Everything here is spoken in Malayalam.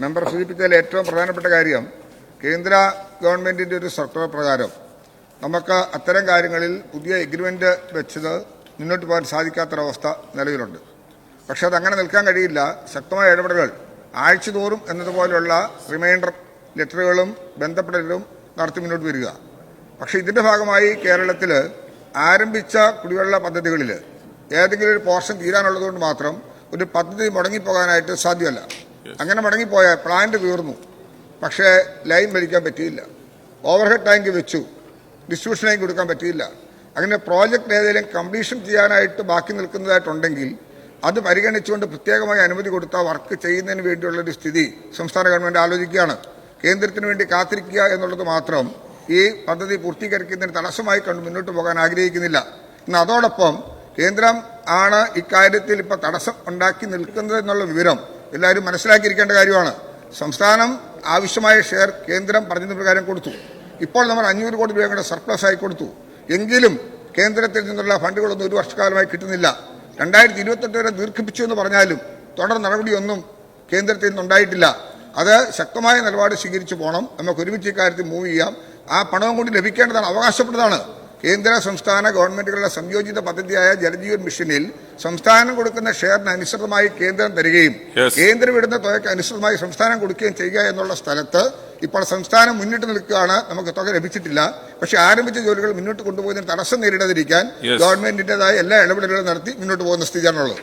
മെമ്പർ സൂചിപ്പിച്ചതിൽ ഏറ്റവും പ്രധാനപ്പെട്ട കാര്യം കേന്ദ്ര ഗവൺമെന്റിന്റെ ഒരു സർക്കുലർ പ്രകാരം നമുക്ക് അത്തരം കാര്യങ്ങളിൽ പുതിയ എഗ്രിമെന്റ് വെച്ചത് മുന്നോട്ട് പോകാൻ സാധിക്കാത്തൊരവസ്ഥ നിലവിലുണ്ട്. പക്ഷെ അതങ്ങനെ നിൽക്കാൻ കഴിയില്ല. ശക്തമായ ഇടപെടലുകൾ ആഴ്ചതോറും എന്നതുപോലെയുള്ള റിമൈൻഡർ ലെറ്ററുകളും ബന്ധപ്പെടലും നടത്തി മുന്നോട്ട് വരിക. പക്ഷേ ഇതിന്റെ ഭാഗമായി കേരളത്തിൽ ആരംഭിച്ച കുടിവെള്ള പദ്ധതികളിൽ ഏതെങ്കിലും ഒരു പോർഷൻ തീരാനുള്ളതുകൊണ്ട് മാത്രം ഒരു പദ്ധതി മുടങ്ങിപ്പോകാനായിട്ട് സാധ്യമല്ല. അങ്ങനെ മടങ്ങിപ്പോയ പ്ലാന്റ് തീർന്നു പക്ഷേ ലൈൻ വലിക്കാൻ പറ്റിയില്ല. ഓവർഹെഡ് ടാങ്ക് വെച്ചു. ഡിസ്ട്രിബ്യൂഷൻ കൊടുക്കാൻ പറ്റിയില്ല. അങ്ങനെ പ്രോജക്റ്റ് ഏതെങ്കിലും കംപ്ലീഷൻ ചെയ്യാനായിട്ട് ബാക്കി നിൽക്കുന്നതായിട്ടുണ്ടെങ്കിൽ അത് പരിഗണിച്ചുകൊണ്ട് പ്രത്യേകമായി അനുമതി കൊടുത്ത വർക്ക് ചെയ്യുന്നതിന് വേണ്ടിയുള്ള ഒരു സ്ഥിതി സംസ്ഥാന ഗവൺമെന്റ് ആലോചിക്കുകയാണ്. കേന്ദ്രത്തിന് വേണ്ടി കാത്തിരിക്കുക എന്നുള്ളത് മാത്രം ഈ പദ്ധതി പൂർത്തീകരിക്കുന്നതിന് തടസ്സമായി കണ്ട് മുന്നോട്ട് പോകാൻ ആഗ്രഹിക്കുന്നില്ല. എന്നാൽ അതോടൊപ്പം കേന്ദ്രം ആണ് ഇക്കാര്യത്തിൽ ഇപ്പോൾ തടസ്സം ഉണ്ടാക്കി നിൽക്കുന്നത് എന്നുള്ള വിവരം എല്ലാവരും മനസ്സിലാക്കിയിരിക്കേണ്ട കാര്യമാണ്. സംസ്ഥാനം ആവശ്യമായ ഷെയർ കേന്ദ്രം പറഞ്ഞത് പ്രകാരം കൊടുത്തു. ഇപ്പോൾ നമ്മൾ അഞ്ഞൂറ് കോടി രൂപയുടെ സർപ്ലസ് ആയി കൊടുത്തു. എങ്കിലും കേന്ദ്രത്തിൽ നിന്നുള്ള ഫണ്ടുകളൊന്നും ഒരു വർഷക്കാലമായി കിട്ടുന്നില്ല. രണ്ടായിരത്തി ഇരുപത്തെട്ട് വരെ ദീർഘിപ്പിച്ചു എന്ന് പറഞ്ഞാലും തുടർ നടപടിയൊന്നും കേന്ദ്രത്തിൽ നിന്നുണ്ടായിട്ടില്ല. അത് ശക്തമായ നിലപാട് സ്വീകരിച്ചു പോകണം നമുക്ക് ഒരുമിച്ച് ഇക്കാര്യത്തിൽ മൂവ് ചെയ്യാം. ആ പണവും കൂടി ലഭിക്കേണ്ടതാണ് അവകാശപ്പെട്ടതാണ്. കേന്ദ്ര സംസ്ഥാന ഗവൺമെന്റുകളുടെ സംയോജിത പദ്ധതിയായ ജലജീവൻ മിഷനിൽ സംസ്ഥാനം കൊടുക്കുന്ന ഷെയറിന് അനുസൃതമായി കേന്ദ്രം തരികയും കേന്ദ്രം ഇടുന്ന തുകയ്ക്ക് അനുസൃതമായി സംസ്ഥാനം കൊടുക്കുകയും ചെയ്യുക എന്നുള്ള സ്ഥലത്ത് ഇപ്പോൾ സംസ്ഥാനം മുന്നിട്ട് നിൽക്കുകയാണ്. നമുക്ക് തുക ലഭിച്ചിട്ടില്ല. പക്ഷെ ആരംഭിച്ച ജോലികൾ മുന്നോട്ട് കൊണ്ടുപോകുന്നതിന് തടസ്സം നേരിടാതിരിക്കാൻ. ഗവൺമെന്റിന്റേതായ എല്ലാ ഇടപെടലുകളും നടത്തി മുന്നോട്ട് പോകുന്ന സ്ഥിതിയാണുള്ളത്.